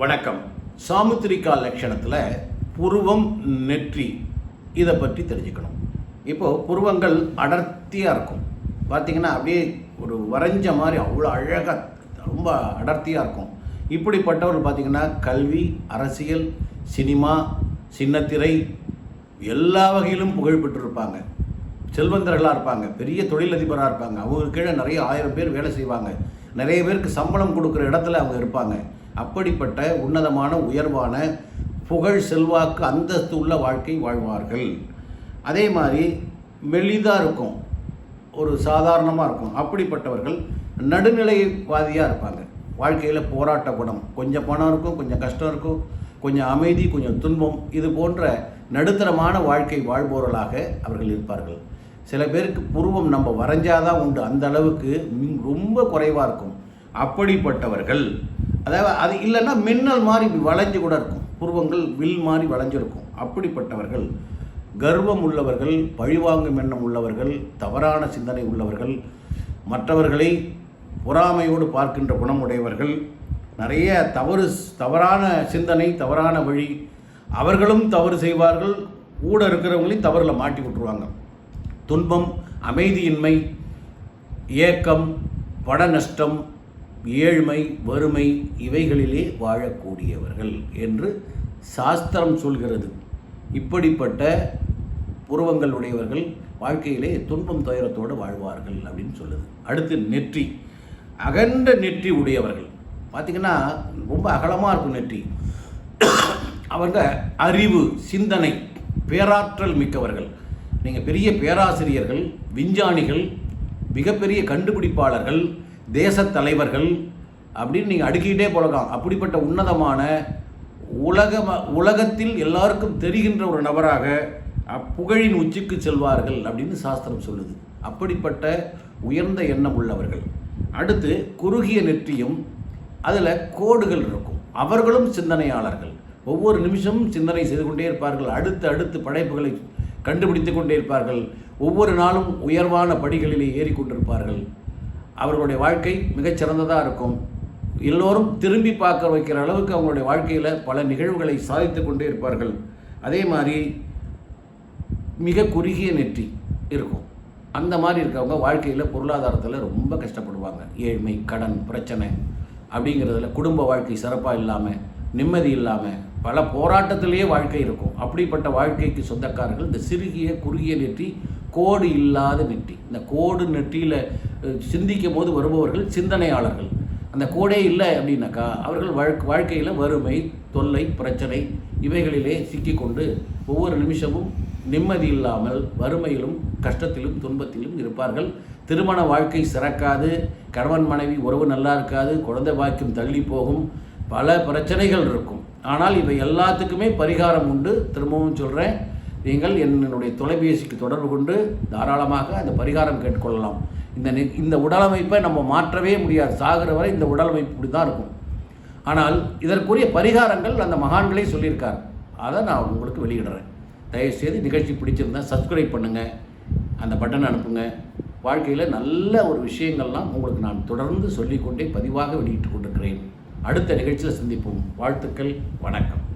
வணக்கம். சாமுத்திரிகா லட்சணத்தில் புருவம் நெற்றி இதை பற்றி தெரிஞ்சுக்கணும். இப்போது புருவங்கள் அடர்த்தியாக இருக்கும். பார்த்திங்கன்னா அப்படியே ஒரு வரைஞ்ச மாதிரி அவ்வளோ அழகாக ரொம்ப அடர்த்தியாக இருக்கும். இப்படிப்பட்டவர்கள் பார்த்தீங்கன்னா கல்வி அரசியல் சினிமா சின்னத்திரை எல்லா வகையிலும் புகழ் பெற்றிருப்பாங்க. செல்வந்தர்களாக இருப்பாங்க பெரிய தொழிலதிபராக இருப்பாங்க. அவங்க கீழே நிறைய ஆயிரம் பேர் வேலை செய்வாங்க. நிறைய பேருக்கு சம்பளம் கொடுக்குற இடத்துல அவங்க இருப்பாங்க. அப்படிப்பட்ட உன்னதமான உயர்வான புகழ் செல்வாக்கு அந்தஸ்து உள்ள வாழ்க்கை வாழ்வார்கள். அதே மாதிரி மெலிதாக இருக்கும். ஒரு சாதாரணமாக இருக்கும். அப்படிப்பட்டவர்கள் நடுநிலைவாதியாக இருப்பாங்க. வாழ்க்கையில் போராட்ட குணம் கொஞ்சம் பணம் இருக்கும் கொஞ்சம் கஷ்டம் இருக்கும். கொஞ்சம் அமைதி கொஞ்சம் துன்பம். இது போன்ற நடுத்தரமான வாழ்க்கை வாழ்பவர்களாக அவர்கள் இருப்பார்கள். சில பேருக்கு புருவம் நம்ம வரைஞ்சாதான் உண்டு. அந்த அளவுக்கு மின் ரொம்ப குறைவாக இருக்கும். அப்படிப்பட்டவர்கள் அதாவது அது இல்லைன்னா மின்னல் மாதிரி வளைஞ்சு கூட இருக்கும். புருவங்கள் வில் மாதிரி வளைஞ்சிருக்கும். அப்படிப்பட்டவர்கள் கர்வம் உள்ளவர்கள் பழிவாங்கும் எண்ணம் உள்ளவர்கள் தவறான சிந்தனை உள்ளவர்கள் மற்றவர்களை பொறாமையோடு பார்க்கின்ற குணமுடையவர்கள் நிறைய தவறு தவறான சிந்தனை தவறான வழி அவர்களும் தவறு செய்வார்கள். கூட இருக்கிறவங்களையும் தவறில் மாட்டி விட்டுருவாங்க. துன்பம் அமைதியின்மை ஏக்கம் படநஷ்டம் ஏழ்மை வறுமை இவைகளிலே வாழக்கூடியவர்கள் என்று சாஸ்திரம் சொல்கிறது. இப்படிப்பட்ட புருவங்கள் உடையவர்கள் வாழ்க்கையிலே துன்பம் துயரத்தோடு வாழ்வார்கள் அப்படின்னு சொல்லுது. அடுத்து நெற்றி. அகன்ற நெற்றி உடையவர்கள். பார்த்திங்கன்னா ரொம்ப அகலமாக இருக்கும் நெற்றி. அவங்க அறிவு சிந்தனை பேராற்றல் மிக்கவர்கள். நீங்கள் பெரிய பேராசிரியர்கள் விஞ்ஞானிகள் மிகப்பெரிய கண்டுபிடிப்பாளர்கள் தேசத் தலைவர்கள் அப்படின்னு நீங்கள் அடுக்கிக்கிட்டே போகலாம் அப்படிப்பட்ட உன்னதமான உலக உலகத்தில் எல்லாருக்கும் தெரிகின்ற ஒரு நபராக புகழின் உச்சிக்கு செல்வார்கள் அப்படின்னு சாஸ்திரம் சொல்லுது. அப்படிப்பட்ட உயர்ந்த எண்ணம் உள்ளவர்கள். அடுத்து குறுகிய நெற்றியும் அதில் கோடுகள் இருக்கும். அவர்களும் சிந்தனையாளர்கள். ஒவ்வொரு நிமிஷமும் சிந்தனை செய்து கொண்டே இருப்பார்கள். அடுத்து அடுத்து படைப்புகளை கண்டுபிடித்து கொண்டே இருப்பார்கள். ஒவ்வொரு நாளும் உயர்வான படிகளிலே ஏறிக்கொண்டிருப்பார்கள் அவர்களுடைய வாழ்க்கை மிகச்சிறந்ததாக இருக்கும். எல்லோரும் திரும்பி பார்க்க வைக்கிற அளவுக்கு அவங்களுடைய வாழ்க்கையில் பல நிகழ்வுகளை சாதித்து கொண்டே இருப்பார்கள். அதே மாதிரி மிக குறுகிய நெற்றி இருக்கும். அந்த மாதிரி இருக்கவங்க வாழ்க்கையில் பொருளாதாரத்தில் ரொம்ப கஷ்டப்படுவாங்க. ஏழ்மை கடன் பிரச்சனை அப்படிங்கிறதுல குடும்ப வாழ்க்கை சிறப்பாக இல்லாமல் நிம்மதி இல்லாமல் பல போராட்டத்திலேயே வாழ்க்கை இருக்கும். அப்படிப்பட்ட வாழ்க்கைக்கு சொந்தக்காரர்கள் இந்த சிறுகிய குறுகிய நெற்றி கோடு இல்லாத நெற்றி. இந்த கோடு நெற்றியில் சிந்திக்கும் போது வருபவர்கள் சிந்தனையாளர்கள். அந்த கோடே இல்லை அப்படின்னாக்கா அவர்கள் வாழ்க்கை வாழ்க்கையில் வறுமை தொல்லை பிரச்சனை இவைகளிலே சிக்கிக்கொண்டு ஒவ்வொரு நிமிஷமும் நிம்மதி இல்லாமல் வறுமையிலும் கஷ்டத்திலும் துன்பத்திலும் இருப்பார்கள். திருமண வாழ்க்கை சிறக்காது. கணவன் மனைவி உறவு நல்லா இருக்காது. குழந்தை பாக்கியம் தள்ளி போகும். பல பிரச்சனைகள் இருக்கும். ஆனால் இவை எல்லாத்துக்குமே பரிகாரம் உண்டு. திரும்பவும் சொல்கிறேன் நீங்கள் என்னுடைய தொலைபேசிக்கு தொடர்பு கொண்டு தாராளமாக அந்த பரிகாரம் கேட்டுக்கொள்ளலாம். இந்த நி இந்த உடலமைப்பை நம்ம மாற்றவே முடியாது. சாகிற வரை இந்த உடலமைப்பு இப்படி தான் இருக்கும். ஆனால் இதற்குரிய பரிகாரங்கள் அந்த மகான்களே சொல்லியிருக்கார். அதை நான் உங்களுக்கு வெளியிடுறேன். தயவுசெய்து நிகழ்ச்சி பிடிச்சிருந்தா சப்ஸ்கிரைப் பண்ணுங்கள் அந்த பட்டன் அனுப்புங்க. வாழ்க்கையில் நல்ல ஒரு விஷயங்கள்லாம் உங்களுக்கு நான் தொடர்ந்து சொல்லிக்கொண்டே பதிவாக வெளியிட்டு கொண்டிருக்கிறேன். அடுத்த நிகழ்ச்சியில் சந்திப்போம். வாழ்த்துக்கள் வணக்கம்.